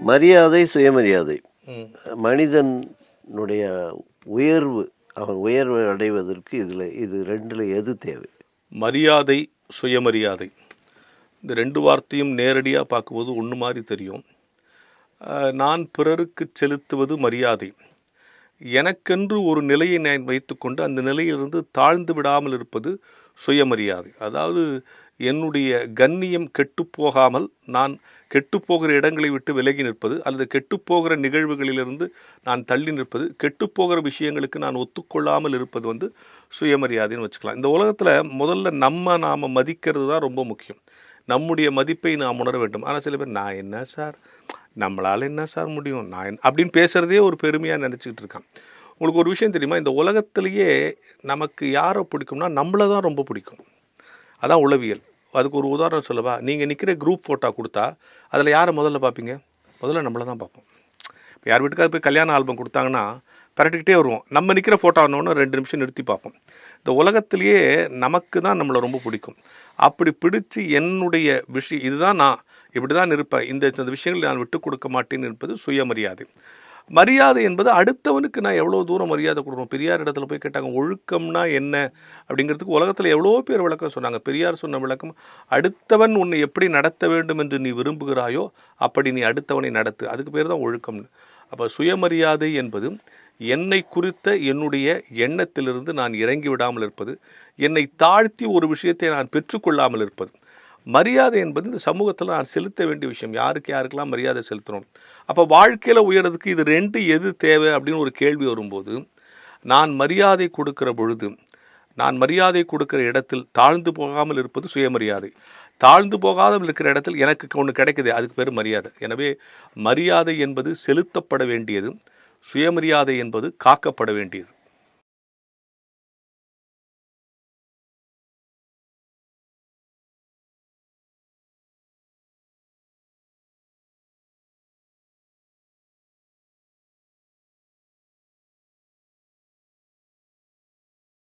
மரியாதை சுயமரியாதை. மனிதனுடைய உயர்வு அவன் உயர்வு அடைவதற்கு இதில் இது ரெண்டில் எது தேவை? மரியாதை சுயமரியாதை. இந்த ரெண்டு வார்த்தையும் நேரடியாக பார்க்கும்போது ஒன்று மாதிரி தெரியும். நான் பிறருக்கு செலுத்துவது மரியாதை. எனக்கென்று ஒரு நிலையை நான் வைத்துக்கொண்டு அந்த நிலையிலிருந்து தாழ்ந்து விடாமல் இருப்பது சுயமரியாதை. அதாவது என்னுடைய கண்ணியம் கெட்டுப்போகாமல் நான் கெட்டுப்போகிற இடங்களை விட்டு விலகி நிற்பது அல்லது கெட்டுப்போகிற நிகழ்வுகளிலிருந்து நான் தள்ளி நிற்பது கெட்டுப்போகிற விஷயங்களுக்கு நான் ஒத்துக்கொள்ளாமல் இருப்பது வந்து சுயமரியாதைன்னு வச்சுக்கலாம். இந்த உலகத்தில் முதல்ல நம்ம நாம் மதிக்கிறது தான் ரொம்ப முக்கியம். நம்முடைய மதிப்பை நாம் உணர வேண்டும். ஆனால் சில பேர் நான் என்ன சார்? நம்மளால் என்ன சார் முடியும்? நான் அப்படின்னு பேசுகிறதே ஒரு பெருமையாக நினச்சிக்கிட்டு இருக்கான். உங்களுக்கு ஒரு விஷயம் தெரியுமா? இந்த உலகத்திலேயே நமக்கு யாரை பிடிக்கும்னா நம்மளை தான் ரொம்ப பிடிக்கும். அதான் உளவியல். அதுக்கு ஒரு உதாரணம் சொல்லவா? நீங்கள் நிற்கிற குரூப் ஃபோட்டோ கொடுத்தா அதில் யாரை முதல்ல பார்ப்பீங்க? முதல்ல நம்மளை தான் பார்ப்போம். இப்போ யார் வீட்டுக்காவது போய் கல்யாண ஆல்பம் கொடுத்தாங்கன்னா பரட்டிக்கிட்டே வருவோம். நம்ம நிற்கிற ஃபோட்டோ ஆனோன்னு ரெண்டு நிமிஷம் நிறுத்தி பார்ப்போம். இந்த உலகத்திலேயே நமக்கு தான் நம்மளை ரொம்ப பிடிக்கும். அப்படி பிடிச்சி என்னுடைய விஷயம் இதுதான் நான் இப்படி தான் இருப்பேன். இந்த இந்த விஷயங்களை நான் விட்டு கொடுக்க மாட்டேன்னு இருப்பது சுயமரியாதை. மரியாதை என்பது அடுத்தவனுக்கு நான் எவ்வளோ தூரம் மரியாதை கொடுக்கணும்? பெரியார் இடத்துல போய் கேட்டாங்க ஒழுக்கம்னா என்ன? அப்படிங்கிறதுக்கு உலகத்தில் எவ்வளோ பேர் விளக்கம் சொன்னாங்க. பெரியார் சொன்ன விளக்கம் அடுத்தவன் உன்னை எப்படி நடத்த வேண்டும் என்று நீ விரும்புகிறாயோ அப்படி நீ அடுத்தவனை நடத்து. அதுக்கு பேர் தான் ஒழுக்கம்னு. அப்போ சுயமரியாதை என்பது என்னை குறித்த என்னுடைய எண்ணத்திலிருந்து நான் இறங்கி விடாமல் இருப்பது என்னை தாழ்த்தி ஒரு விஷயத்தை நான் பெற்றுக்கொள்ளாமல் இருப்பது. மரியாதை என்பது இந்த சமூகத்தில் நான் செலுத்த வேண்டிய விஷயம். யாருக்கு யாருக்கெல்லாம் மரியாதை செலுத்தணும்? அப்போ வாழ்க்கையில் உயரதுக்கு இது ரெண்டு எது தேவை அப்படின்னு ஒரு கேள்வி வரும்போது நான் மரியாதை கொடுக்கிற பொழுது நான் மரியாதை கொடுக்கிற இடத்தில் தாழ்ந்து போகாமல் இருப்பது சுயமரியாதை. தாழ்ந்து போகாமல் இருக்கிற இடத்தில் எனக்கு ஒன்று கிடைக்குது அதுக்கு பேர் மரியாதை. எனவே மரியாதை என்பது செலுத்தப்பட வேண்டியது சுயமரியாதை என்பது காக்கப்பட வேண்டியது.